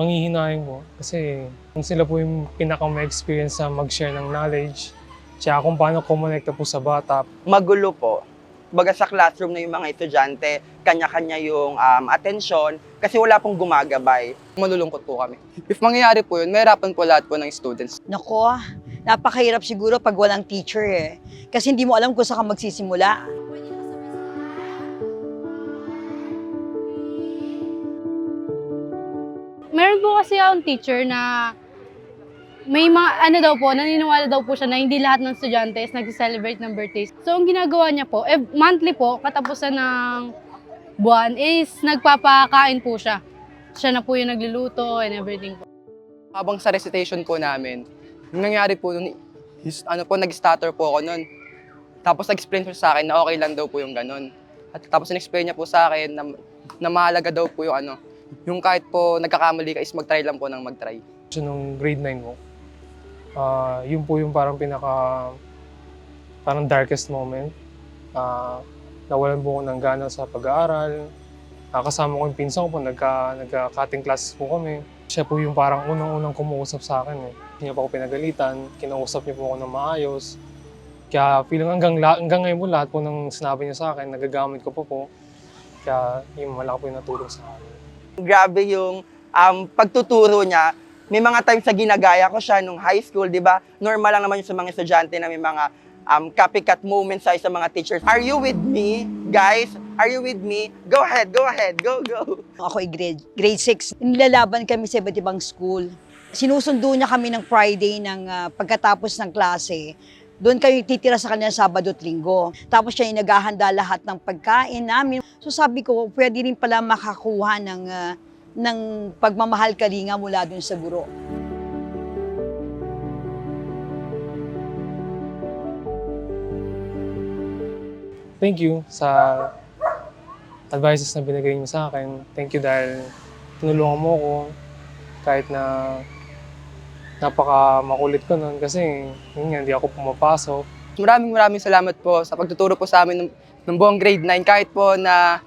manghihinayin ko. Kasi kung sila po yung pinaka experience sa mag-share ng knowledge, tsaka kung paano kumonekta po sa bata. Magulo po. Baga sa classroom na yung mga estudyante, kanya-kanya yung um, atensyon kasi wala pong gumagabay. malulungkot po kami. If mangyayari po yun, mahirapan po lahat po ng students. Nako, napakahirap siguro pag walang teacher eh. Kasi hindi mo alam kung saan ka magsisimula. Po kasi akong teacher na may mga ano daw po, naniniwala daw po siya na hindi lahat ng estudyante is nag-celebrate ng birthdays. So, ang ginagawa niya po, eh, monthly po, katapusan ng buwan, is nagpapakain po siya. Siya na po yung nagluluto and everything po. Habang sa recitation po namin, nangyari po nun, is, ano po, nag-stutter po ako nun. Tapos nag-explain po sa akin na okay lang daw po yung ganun. At tapos in-explain niya po sa akin na, na mahalaga daw po yung ano, yung kahit po nagkakamali ka is mag-try lang po ng mag-try. So, nung grade 9 ko, ah yun po yung parang pinaka parang darkest moment. Ah nawalan po ako ng gana sa pag-aaral. Ah, kasama ko yung pinsan ko po, nagka, nagka-cutting classes po kami. Siya po yung parang unang-unang kumuusap sa akin. Eh. Hindi niya pa ako pinagalitan, kinausap niya po ako ng maayos. Kaya feeling hanggang, hanggang ngayon po lahat po ng sinabi niya sa akin, nagagamit ko po po. Kaya yung malaki po yung natulong sa akin. Grabe yung um, pagtuturo niya. May mga times na ginagaya ko siya nung high school, di ba? Normal lang naman yung sa mga estudyante na may mga um, copycat moments sa sa mga teachers. Are you with me? Guys, are you with me? Go ahead, go ahead, go, go. Ako ay grade, grade 6. Nilalaban kami sa iba't ibang school. Sinusundo niya kami ng Friday ng ah, pagkatapos ng klase. Doon kayo titira sa kanya Sabado at Linggo. Tapos siya yung lahat ng pagkain namin. So sabi ko, pwede rin pala makakuha ng, ah, ng pagmamahal kalinga mula dun sa guro. thank you sa advices na binigay niyo sa akin. Thank you dahil tinulungan mo ko kahit na napaka makulit ko nun kasi yun nga, hindi ako pumapasok. Maraming maraming salamat po sa pagtuturo po sa amin ng, ng buong grade 9. Kahit po na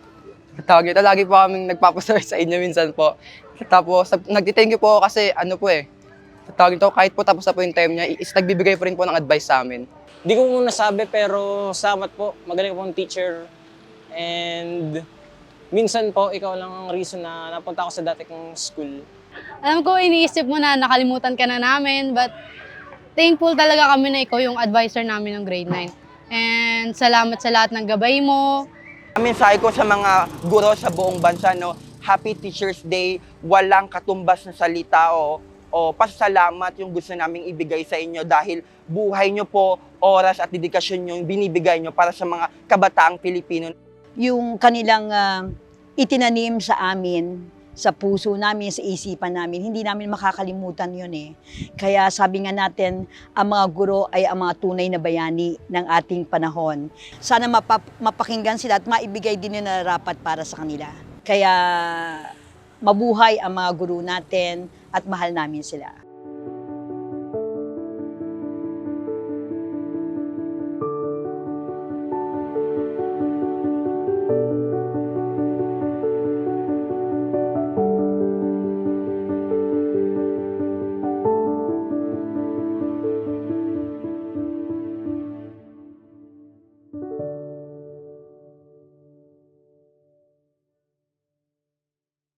tawag nito, lagi po kaming nagpapasaway sa inyo minsan po. Tapos nag- nagti-thank you po kasi ano po eh, tawag nito, kahit po tapos na po yung time niya, is nagbibigay po rin po ng advice sa amin. Hindi ko muna sabi pero salamat po. Magaling pong teacher. And minsan po, ikaw lang ang reason na napunta ako sa dati kong school. Alam ko, iniisip mo na nakalimutan ka na namin, but thankful talaga kami na ikaw yung advisor namin ng grade 9. And salamat sa lahat ng gabay mo, mensahe ko sa mga guro sa buong bansa, no, Happy Teacher's Day, walang katumbas na salita o, o pasalamat yung gusto naming ibigay sa inyo dahil buhay nyo po, oras at dedikasyon nyo yung binibigay nyo para sa mga kabataang Pilipino. yung kanilang ah, itinanim sa amin, sa puso namin, sa isipan namin, hindi namin makakalimutan yun eh. Kaya sabi nga natin, ang mga guro ay ang mga tunay na bayani ng ating panahon. Sana mapap- mapakinggan sila at maibigay din yung nararapat para sa kanila. Kaya mabuhay ang mga guro natin at mahal namin sila.